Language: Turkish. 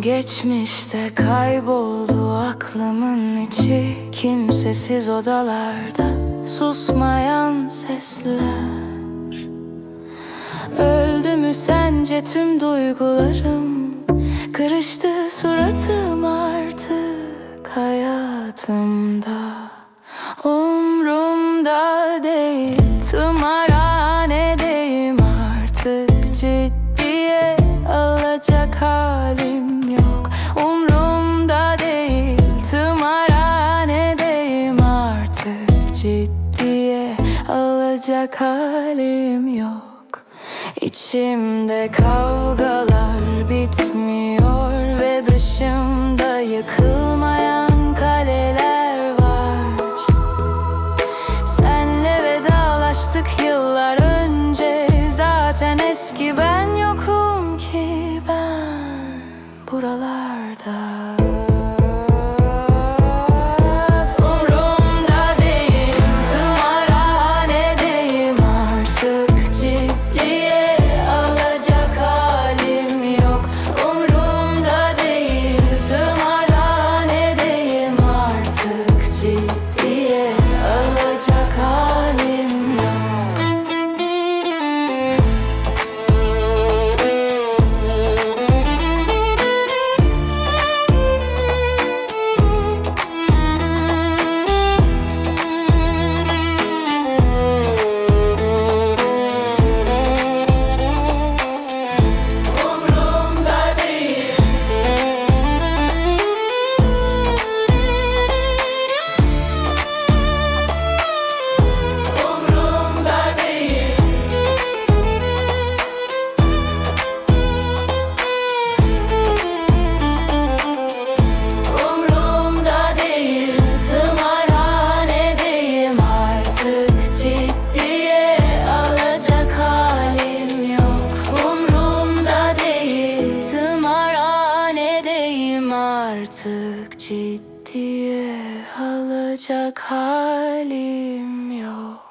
Geçmişte kayboldu aklımın içi Kimsesiz odalarda susmayan sesler. Öldü mü sence tüm duygularım? Kırıştı suratım artık hayatımda. Umrumda değil tımarhanedeyim artık. Ciddiye Ciddiye alacak halim yok. İçimde kavgalar bitmiyor ve dışımda yıkılmayan kaleler var. Senle vedalaştık yıllar önce. Zaten eski ben yokum ki ben buralarda ciddiye alacak halim yok.